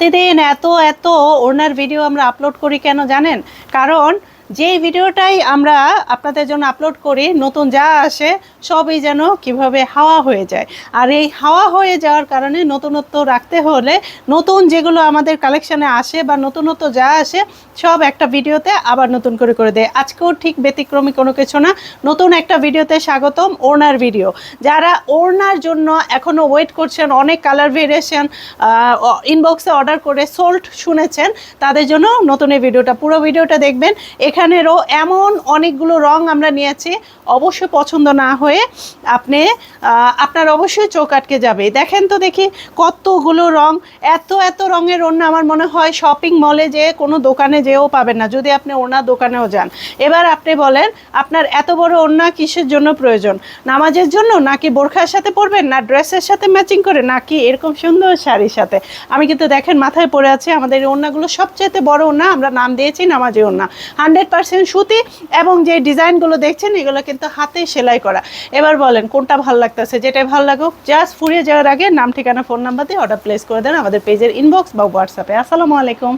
প্রতিদিন এত এত ওনার ভিডিও আমরা আপলোড করি কেন জানেন? কারণ যেই ভিডিওটাই আমরা আপনাদের জন্য আপলোড করি, নতুন যা আসে, সবই যেন কীভাবে হাওয়া হয়ে যায়। আর এই হাওয়া হয়ে যাওয়ার কারণে নতুনত্ব রাখতে হলে নতুন যেগুলো আমাদের কালেকশানে আসে বা নতুনত্ব যা আসে, সব একটা ভিডিওতে আবার নতুন করে করে দেয়। আজকেও ঠিক ব্যতিক্রমী কোনো কিছু না। নতুন একটা ভিডিওতে স্বাগতম ওনার ভিডিও যারা ওড়নার জন্য এখনও ওয়েট করছেন, অনেক কালার ভেরিয়েশন ইনবক্সে অর্ডার করে সোল্ট শুনেছেন, তাদের জন্য নতুন এই ভিডিওটা পুরো ভিডিওটা দেখবেন। এখানেরও এমন অনেকগুলো রং আমরা নিয়েছি। অবশ্যই পছন্দ না হয়ে আপনি আপনার অবশ্যই চোখ আটকে যাবে। দেখেন তো দেখি কতগুলো রং, এত এত রঙের ওড়না আমার মনে হয় শপিং মলে যে কোনো দোকানে যেও পাবেন না। যদি আপনি ওড়না দোকানেও যান। এবার আপনি বলেন, আপনার এত বড় ওড়না কিসের জন্য প্রয়োজন? নামাজের জন্য? নাকি বোরখার সাথে পরবেন? না ড্রেসের সাথে ম্যাচিং করে? নাকি এরকম সুন্দর শাড়ির সাথে? আমি কিন্তু দেখেন মাথায় পড়ে আছে, আমাদের ওড়নাগুলো সবচেয়ে বড় ওড়না, আমরা নাম দিয়েছি নামাজি ওড়না। হান্ড্রেড পার্সেন্ট সুতি এবং যে ডিজাইনগুলো দেখছেন, এগুলো কিন্তু হাতে সেলাই করা। এবার বলেন, কোনটা ভালো লাগতেছে? যেটাই ভালো লাগুক, জাস্ট ফুরিয়ে যাওয়ার আগে নাম, ঠিকানা, ফোন নাম্বার দিয়ে অর্ডার প্লেস করে দেন আমাদের পেজের ইনবক্স বা হোয়াটসঅ্যাপে আসসালামু আলাইকুম।